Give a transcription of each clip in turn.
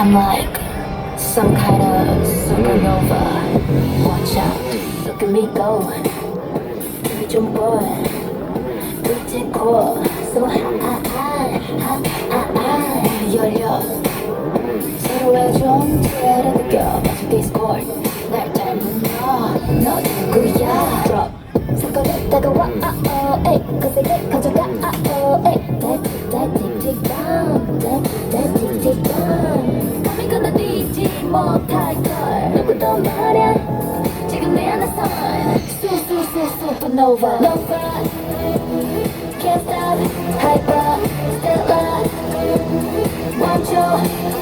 I'm like some kind of supernova. Watch out, look at me going. Give me 좀 boy. 빛의 core, so high, high, high, high, high. 열려. 서로의 존재를 느껴. 마치 디스코드. 날 닮은 너, 너 누구야? Drop. 사건에 다가와, 아, 어, 에이. 그 세계 가져가, 아, 어, 에이. 다, 다, 틱틱 건너뛰지 못할 걸. 누구도 말야. 지금 내 안에서. 수수수 supernova. Nova. Can't stop. Hyper. Stellar. 멈춰.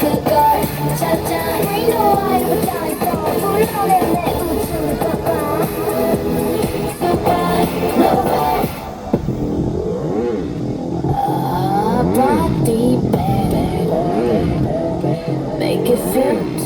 그걸 찾아. We know I don't die for. 물론의 내 우주를 봐봐. Supernova. Ah, body, baby. Make it feel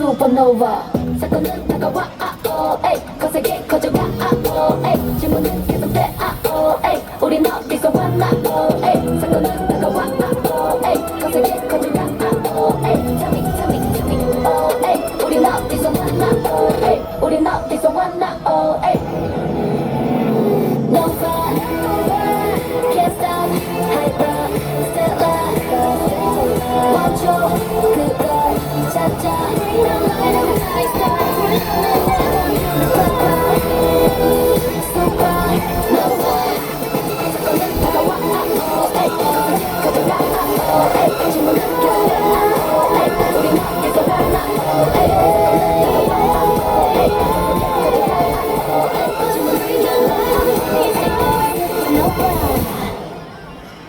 Supernova Sakonit nagawa ah 에이 거세게 커져가 아오 에이 질문은 계속돼 아오 에이.